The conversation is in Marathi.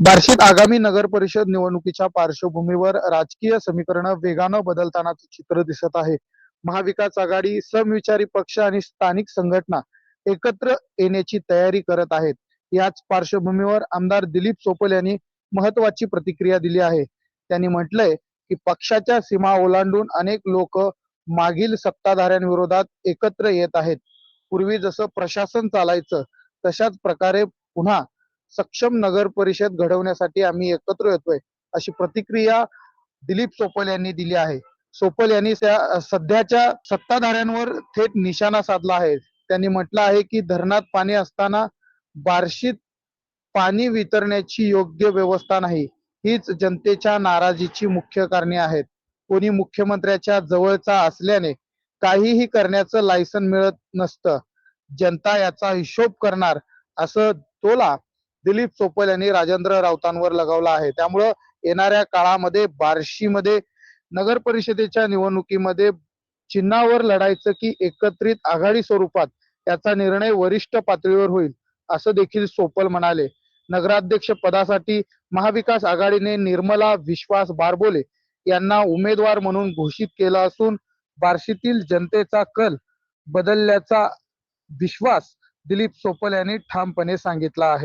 बार्शीत आगामी नगर परिषद निवडणुकीच्या पार्श्वभूमीवर राजकीय समीकरण वेगानं बदलताना चित्र दिसत आहे. महाविकास आघाडी समविचारी पक्ष आणि स्थानिक संघटना एकत्र येण्याची तयारी करत आहेत. याच पार्श्वभूमीवर आमदार दिलीप सोपल यांनी महत्वाची प्रतिक्रिया दिली आहे. त्यांनी म्हटलंय की पक्षाच्या सीमा ओलांडून अनेक लोक मागील सत्ताधाऱ्यांविरोधात एकत्र येत आहेत. पूर्वी जसं प्रशासन चालायचं तशाच प्रकारे पुन्हा सक्षम नगर परिषद घडवण्यासाठी आम्ही एकत्र येतोय अशी प्रतिक्रिया दिलीप सोपल यांनी दिली आहे. सोपल यांनी त्या सध्याच्या सत्ताधाऱ्यांवर थेट निशाणा साधला आहे. त्यांनी म्हटलं आहे की धरणात पाणी असताना बार्शीत पाणी वितरण्याची योग्य व्यवस्था नाही. हीच जनतेच्या नाराजीची मुख्य कारणे आहेत. कोणी मुख्यमंत्र्याच्या जवळचा असल्याने काहीही करण्याचं लायसन मिळत नसतं. जनता याचा हिशोब करणार असं तोला दिलीप सोपल यांनी राजेंद्र राऊतांवर लगावला आहे. त्यामुळं येणाऱ्या काळामध्ये बार्शीमध्ये नगर परिषदेच्या निवडणुकीमध्ये चिन्हावर लढायचं की एकत्रित आघाडी स्वरूपात याचा निर्णय वरिष्ठ पातळीवर होईल असं देखील सोपल म्हणाले. नगराध्यक्ष पदासाठी महाविकास आघाडीने निर्मला विश्वास बारबोले यांना उमेदवार म्हणून घोषित केलं असून बार्शीतील जनतेचा कल बदलल्याचा विश्वास दिलीप सोपल यांनी ठामपणे सांगितला आहे.